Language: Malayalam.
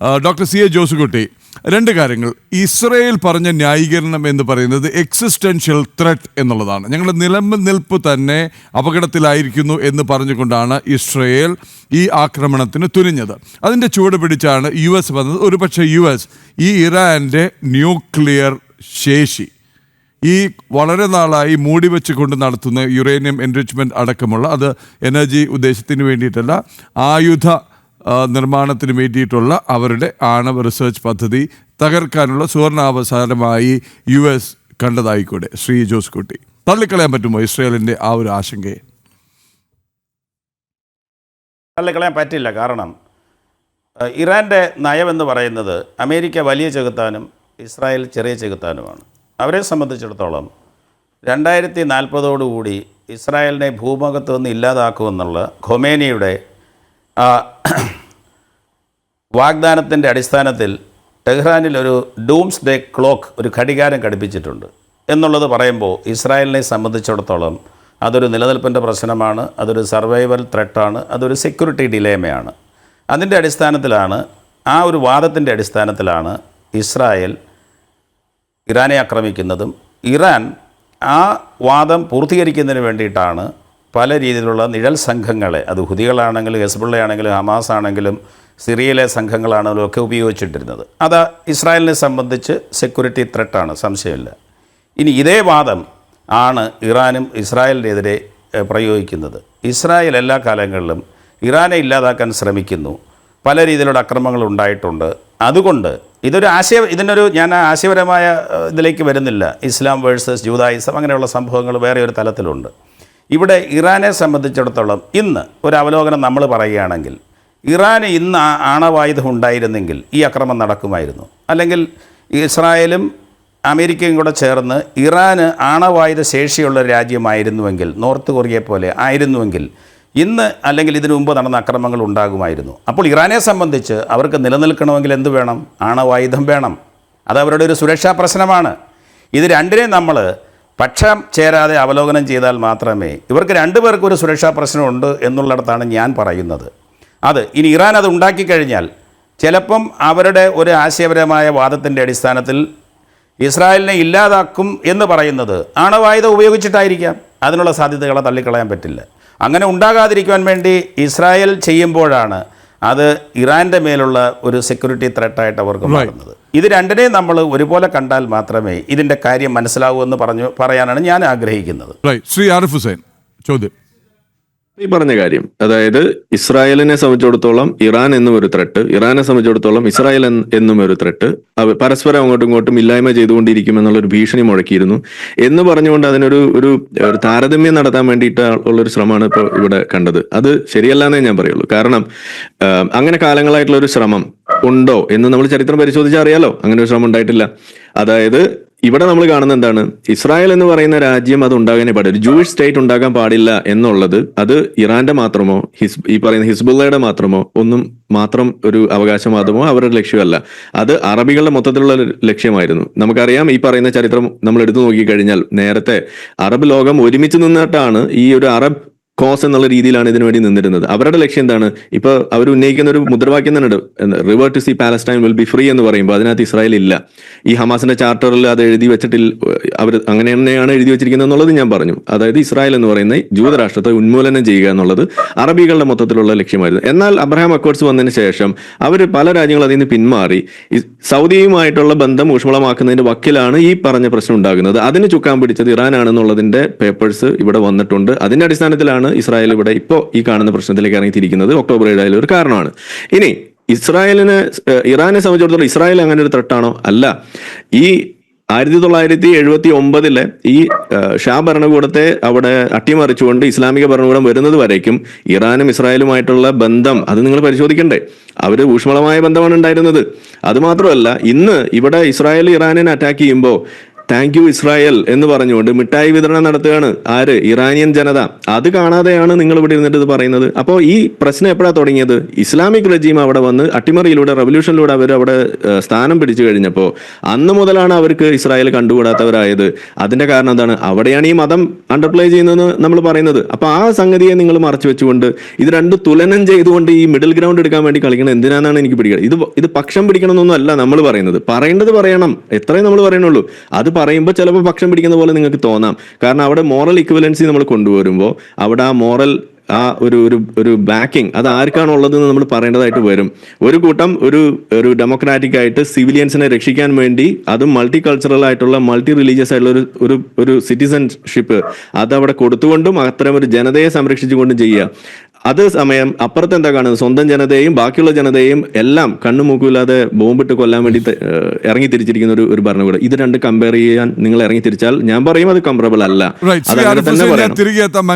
ഡോക്ടർ സി എ ജോസുകുട്ടി രണ്ട് കാര്യങ്ങൾ. ഇസ്രയേൽ പറഞ്ഞ ന്യായീകരണം എന്ന് പറയുന്നത് എക്സിസ്റ്റൻഷ്യൽ ത്രെറ്റ് എന്നുള്ളതാണ്. ഞങ്ങളുടെ നിലമ്പ് നിൽപ്പ് തന്നെ അപകടത്തിലായിരിക്കുന്നു എന്ന് പറഞ്ഞുകൊണ്ടാണ് ഇസ്രയേൽ ഈ ആക്രമണത്തിന് തുനിഞ്ഞത്. അതിന്റെ ചുവട് പിടിച്ചാണ് യു എസ് വന്നത്. ഒരുപക്ഷെ യു എസ് ഈ ഇറാന്റെ ന്യൂക്ലിയർ ശേഷി ഈ വളരെ നാളായി മൂടി വെച്ചുകൊണ്ട് നടത്തുന്ന യുറേനിയം എൻറിച്ച്മെന്റ് അടക്കമുള്ള അത് എനർജി ഉദ്ദേശത്തിന് വേണ്ടിയിട്ടല്ല ആയുധ നിർമ്മാണത്തിന് വേണ്ടിയിട്ടുള്ള അവരുടെ ആണവ റിസർച്ച് പദ്ധതി തകർക്കാനുള്ള സുവർണാവസാനമായി യു എസ് കണ്ടതായിക്കൂടെ ശ്രീ ജോസ് കുട്ടി തള്ളിക്കളയാൻ പറ്റുമോ ഇസ്രയേലിന്റെ ആ ഒരു ആശങ്കയെ? തള്ളിക്കളയാൻ പറ്റില്ല. കാരണം ഇറാന്റെ നയമെന്ന് പറയുന്നത് അമേരിക്ക വലിയ ചെകുത്താനും ഇസ്രായേൽ ചെറിയ ചെകുത്താനുമാണ്. അവരെ സംബന്ധിച്ചിടത്തോളം രണ്ടായിരത്തി നാൽപ്പതോടുകൂടി ഇസ്രായേലിനെ ഭൂമുഖത്ത് നിന്ന് ഇല്ലാതാക്കുമെന്നുള്ള ഖൊമേനിയുടെ വാഗ്ദാനത്തിന്റെ അടിസ്ഥാനത്തിൽ ടെഹ്റാനിൽ ഒരു ഡൂംസ് ഡേ ക്ലോക്ക് ഒരു ഘടികാരം ഘടിപ്പിച്ചിട്ടുണ്ട്. എന്നുള്ളത് പറയുമ്പോൾ ഇസ്രായേലിനെ സംബന്ധിച്ചിടത്തോളം അതൊരു നിലനിൽപ്പിന്റെ പ്രശ്നമാണ് അതൊരു സർവൈവൽ ത്രെട്ടാണ് അതൊരു സെക്യൂരിറ്റി ഡിലേമയാണ്. അതിന്റെ അടിസ്ഥാനത്തിലാണ് ആ ഒരു വാദത്തിന്റെ അടിസ്ഥാനത്തിലാണ് ഇസ്രായേൽ ഇറാനെ ആക്രമിക്കുന്നതും. ഇറാൻ ആ വാദം പൂർത്തീകരിക്കുന്നതിന് വേണ്ടിയിട്ടാണ് പല രീതിയിലുള്ള നിഴൽ സംഘങ്ങളെ അത് ഹുദികളാണെങ്കിലും ഹെസ്ബുള്ളയാണെങ്കിലും ഹമാസ് ആണെങ്കിലും സിറിയയിലെ സംഘങ്ങളാണെങ്കിലും ഒക്കെ ഉപയോഗിച്ചിട്ടിരുന്നത്. അത് ഇസ്രായേലിനെ സംബന്ധിച്ച് സെക്യൂരിറ്റി ത്രെട്ടാണ് സംശയമില്ല. ഇനി ഇതേ വാദം ആണ് ഇറാനും ഇസ്രായേലിനെതിരെ പ്രയോഗിക്കുന്നത്. ഇസ്രായേൽ എല്ലാ കാലങ്ങളിലും ഇറാനെ ഇല്ലാതാക്കാൻ ശ്രമിക്കുന്നു. പല രീതിയിലുള്ള അക്രമങ്ങൾ ഉണ്ടായിട്ടുണ്ട്. അതുകൊണ്ട് ഇതൊരു ആശയ ഇതിനൊരു ഞാൻ ആശയപരമായ ഇതിലേക്ക് വരുന്നില്ല. ഇസ്ലാം വേഴ്സസ് ജൂതായിസം അങ്ങനെയുള്ള സംഭവങ്ങൾ വേറെ ഒരു തലത്തിലുണ്ട്. ഇവിടെ ഇറാനെ സംബന്ധിച്ചിടത്തോളം ഇന്ന് ഒരു അവലോകനം നമ്മൾ പറയുകയാണെങ്കിൽ ഇറാൻ ഇന്ന് ആണവായുധം ഉണ്ടായിരുന്നെങ്കിൽ ഈ അക്രമം നടക്കുമായിരുന്നു. അല്ലെങ്കിൽ ഇസ്രായേലും അമേരിക്കയും കൂടെ ചേർന്ന് ഇറാന് ആണവായുധ ശേഷിയുള്ള രാജ്യമായിരുന്നുവെങ്കിൽ നോർത്ത് കൊറിയയെ പോലെ ആയിരുന്നുവെങ്കിൽ ഇന്ന് അല്ലെങ്കിൽ ഇതിനു മുമ്പ് നടന്ന അക്രമങ്ങൾ ഉണ്ടാകുമായിരുന്നു. അപ്പോൾ ഇറാനെ സംബന്ധിച്ച് അവർക്ക് നിലനിൽക്കണമെങ്കിൽ എന്ത് വേണം? ആണവായുധം വേണം. അത് അവരുടെ ഒരു സുരക്ഷാ പ്രശ്നമാണ്. ഇത് രണ്ടിനെയും നമ്മൾ പക്ഷം ചേരാതെ അവലോകനം ചെയ്താൽ മാത്രമേ ഇവർക്ക് രണ്ടുപേർക്കും ഒരു സുരക്ഷാ പ്രശ്നമുണ്ട് എന്നുള്ളിടത്താണ് ഞാൻ പറയുന്നത്. അത് ഇനി ഇറാൻ അത് ഉണ്ടാക്കിക്കഴിഞ്ഞാൽ ചിലപ്പം അവരുടെ ഒരു ആശയപരമായ വാദത്തിന്റെ അടിസ്ഥാനത്തിൽ ഇസ്രായേലിനെ ഇല്ലാതാക്കും എന്ന് പറയുന്നത് ആണവായുധം ഉപയോഗിച്ചിട്ടായിരിക്കാം. അതിനുള്ള സാധ്യതകളെ തള്ളിക്കളയാൻ പറ്റില്ല. അങ്ങനെ ഉണ്ടാകാതിരിക്കുവാൻ വേണ്ടി ഇസ്രായേൽ ചെയ്യുമ്പോഴാണ് അത് ഇറാന്റെ മേലുള്ള ഒരു സെക്യൂരിറ്റി ത്രെട്ടായിട്ട് അവർക്ക് മാറുന്നത്. ഇത് രണ്ടിനെയും നമ്മൾ ഒരുപോലെ കണ്ടാൽ മാത്രമേ ഇതിന്റെ കാര്യം മനസ്സിലാവൂ എന്ന് പറഞ്ഞു പറയാനാണ് ഞാൻ ആഗ്രഹിക്കുന്നത്. ശ്രീ ആരിഫ് ഹുസൈൻ ചോദ്യം. ഈ പറഞ്ഞ കാര്യം. അതായത് ഇസ്രായേലിനെ സംബന്ധിച്ചിടത്തോളം ഇറാൻ എന്നും ഒരു ത്രെട്ട് ഇറാനെ സംബന്ധിച്ചിടത്തോളം ഇസ്രായേൽ എന്ന് ഒരു ത്രെട്ട് പരസ്പരം അങ്ങോട്ടും ഇങ്ങോട്ടും ഇല്ലായ്മ ചെയ്തുകൊണ്ടിരിക്കും എന്നുള്ള ഒരു ഭീഷണി മുഴക്കിയിരുന്നു. എന്ന് പറഞ്ഞുകൊണ്ട് അതിനൊരു ഒരു താരതമ്യം നടത്താൻ വേണ്ടിയിട്ട് ഉള്ള ഒരു ശ്രമമാണ് ഇപ്പോൾ ഇവിടെ കണ്ടത്. അത് ശരിയല്ല എന്നേ ഞാൻ പറയുള്ളൂ. കാരണം അങ്ങനെ കാലങ്ങളായിട്ടുള്ള ഒരു ശ്രമം ഉണ്ടോ എന്ന് നമ്മൾ ചരിത്രം പരിശോധിച്ചാൽ അറിയാലോ. അങ്ങനെ ഒരു ശ്രമം ഉണ്ടായിട്ടില്ല. അതായത് ഇവിടെ നമ്മൾ കാണുന്ന എന്താണ്? ഇസ്രായേൽ എന്ന് പറയുന്ന രാജ്യം അത് ഉണ്ടാകാനേ പാടില്ല. ജൂയിഷ് സ്റ്റേറ്റ് ഉണ്ടാകാൻ പാടില്ല എന്നുള്ളത് അത് ഇറാന്റെ മാത്രമോ ഹിസ് ഈ പറയുന്ന ഹിസ്ബുള്ളയുടെ മാത്രമോ ഒന്നും മാത്രം ഒരു അവകാശവാദമോ അവരുടെ ലക്ഷ്യമല്ല. അത് അറബികളുടെ മൊത്തത്തിലുള്ള ലക്ഷ്യമായിരുന്നു. നമുക്കറിയാം ഈ പറയുന്ന ചരിത്രം നമ്മൾ എടുത്തു നോക്കിക്കഴിഞ്ഞാൽ നേരത്തെ അറബ് ലോകം ഒരുമിച്ച് നിന്നിട്ടാണ് ഈ ഒരു അറബ് കോസ് എന്നുള്ള രീതിയിലാണ് ഇതിനു വേണ്ടി നിന്നിരുന്നത്. അവരുടെ ലക്ഷ്യം എന്താണ്? ഇപ്പൊ അവർ ഉന്നയിക്കുന്ന ഒരു മുദ്രാവാക്യം തന്നെ revert river to sea Palestine will be free എന്ന് പറയുമ്പോൾ അതിനകത്ത് ഇസ്രായേൽ ഇല്ല. ഈ ഹമാസിന്റെ ചാർട്ടറിൽ അത് എഴുതി വെച്ചിട്ടിൽ അവർ അങ്ങനെ തന്നെയാണ് എഴുതി വെച്ചിരിക്കുന്നത് എന്നുള്ളത് ഞാൻ പറഞ്ഞു. അതായത് ഇസ്രായേൽ എന്ന് പറയുന്ന ജൂതരാഷ്ട്രത്തെ ഉന്മൂലനം ചെയ്യുക എന്നുള്ളത് അറബികളുടെ മൊത്തത്തിലുള്ള ലക്ഷ്യമായിരുന്നു. എന്നാൽ അബ്രഹാം അക്കോർഡ്സ് വന്നതിന് ശേഷം അവർ പല രാജ്യങ്ങളും അതിൽ നിന്ന് പിന്മാറി. സൗദിയുമായിട്ടുള്ള ബന്ധം ഊഷ്മളമാക്കുന്നതിന്റെ വക്കിലാണ് ഈ പറഞ്ഞ പ്രശ്നം ഉണ്ടാകുന്നത്. അതിന് ചുക്കാൻ പിടിച്ചത് ഇറാനാണെന്നുള്ളതിന്റെ പേപ്പേഴ്സ് ഇവിടെ വന്നിട്ടുണ്ട്. അതിന്റെ അടിസ്ഥാനത്തിലാണ് ഇസ്രായേൽ ഇവിടെ ഇപ്പോൾ ഈ കാണുന്ന പ്രശ്നത്തിലേക്ക് ഇറങ്ങിത്തിരിക്കുന്നത്. ഒക്ടോബർ ഏഴായാലും ഒരു കാരണമാണ്. ഇനി ഇസ്രായേലിന് ഇറാനെ സംബന്ധിച്ചിടത്തോളം ഇസ്രായേൽ അങ്ങനെ ഒരു ത്രട്ടാണോ അല്ല. ഈ ആയിരത്തി തൊള്ളായിരത്തി എഴുപത്തി ഒമ്പതിലെ ഈ ഷാ ഭരണകൂടത്തെ അവിടെ അട്ടിമറിച്ചുകൊണ്ട് ഇസ്ലാമിക ഭരണകൂടം വരുന്നത് വരേക്കും ഇറാനും ഇസ്രായേലുമായിട്ടുള്ള ബന്ധം അത് നിങ്ങൾ പരിശോധിക്കണ്ടേ. അവർ ഊഷ്മളമായ ബന്ധമാണ് ഉണ്ടായിരുന്നത്. അതുമാത്രമല്ല ഇന്ന് ഇവിടെ ഇസ്രായേൽ ഇറാനിനെ അറ്റാക്ക് ചെയ്യുമ്പോൾ താങ്ക് യു ഇസ്രായേൽ എന്ന് പറഞ്ഞുകൊണ്ട് മിഠായി വിതരണം നടത്തുകയാണ്. ആര്? ഇറാനിയൻ ജനത. അത് കാണാതെയാണ് നിങ്ങൾ ഇവിടെ ഇരുന്നിട്ട് ഇത് പറയുന്നത്. അപ്പോൾ ഈ പ്രശ്നം എപ്പോഴാണ് തുടങ്ങിയത്? ഇസ്ലാമിക് റജീം അവിടെ വന്ന് അട്ടിമറിയിലൂടെ റവല്യൂഷനിലൂടെ അവർ അവിടെ സ്ഥാനം പിടിച്ചു കഴിഞ്ഞപ്പോൾ അന്ന് മുതലാണ് അവർക്ക് ഇസ്രായേൽ കണ്ടുകൂടാത്തവരായത്. അതിന്റെ കാരണം എന്താണ്? അവിടെയാണ് ഈ മതം അണ്ടർപ്ലേ ചെയ്യുന്നതെന്ന് നമ്മൾ പറയുന്നത്. അപ്പോൾ ആ സംഗതിയെ നിങ്ങൾ മറച്ചു വെച്ചുകൊണ്ട് ഇത് രണ്ട് തുലനം ചെയ്തുകൊണ്ട് ഈ മിഡിൽ ഗ്രൗണ്ട് എടുക്കാൻ വേണ്ടി കളിക്കണം എന്തിനാണെന്നാണ് എനിക്ക് പിടിക്കുക ഇത് ഇത് പക്ഷം പിടിക്കണമെന്നൊന്നും അല്ല നമ്മൾ പറയുന്നത്. പറയേണ്ടത് പറയണം. എത്രയും നമ്മൾ പറയണുള്ളൂ അത് പറയുമ്പോൾ ചിലപ്പോൾ പക്ഷം പിടിക്കുന്ന പോലെ നിങ്ങൾക്ക് തോന്നാം. കാരണം അവിടെ മോറൽ ഇക്വലൻസി നമ്മൾ കൊണ്ടുവരുമ്പോൾ അവിടെ ആ മോറൽ ആ ഒരു ഒരു ഒരു ബാക്കിംഗ് അത് ആർക്കാണ് ഉള്ളതെന്ന് നമ്മൾ പറയേണ്ടതായിട്ട് വരും. ഒരു കൂട്ടം ഒരു ഒരു ഡെമോക്രാറ്റിക് ആയിട്ട് സിവിലിയൻസിനെ രക്ഷിക്കാൻ വേണ്ടി അതും മൾട്ടി കൾച്ചറൽ ആയിട്ടുള്ള മൾട്ടി റിലീജിയസ് ആയിട്ടുള്ള ഒരു ഒരു ഒരു സിറ്റിസൺഷിപ്പ് അത് അവിടെ കൊടുത്തുകൊണ്ടും അത്തരം ഒരു ജനതയെ സംരക്ഷിച്ചുകൊണ്ടും ചെയ്യുക. അത് സമയം അപ്പുറത്ത് എന്താ കാണുന്നത്? സ്വന്തം ജനതയെയും ബാക്കിയുള്ള ജനതയെയും എല്ലാം കണ്ണു മൂക്കില്ലാതെ ബോംബിട്ട് കൊല്ലാൻ വേണ്ടി ഇറങ്ങി തിരിച്ചിരിക്കുന്ന ഒരു ഒരു ഭരണകൂടം. ഇത് രണ്ട് കമ്പയർ ചെയ്യാൻ നിങ്ങൾ ഇറങ്ങി തിരിച്ചാൽ ഞാൻ പറയും അത് കംഫർട്ടബിൾ അല്ല. റൈറ്റ് അത് അങ്ങനെ തന്നെ പറയാം തിരികെ എത്താം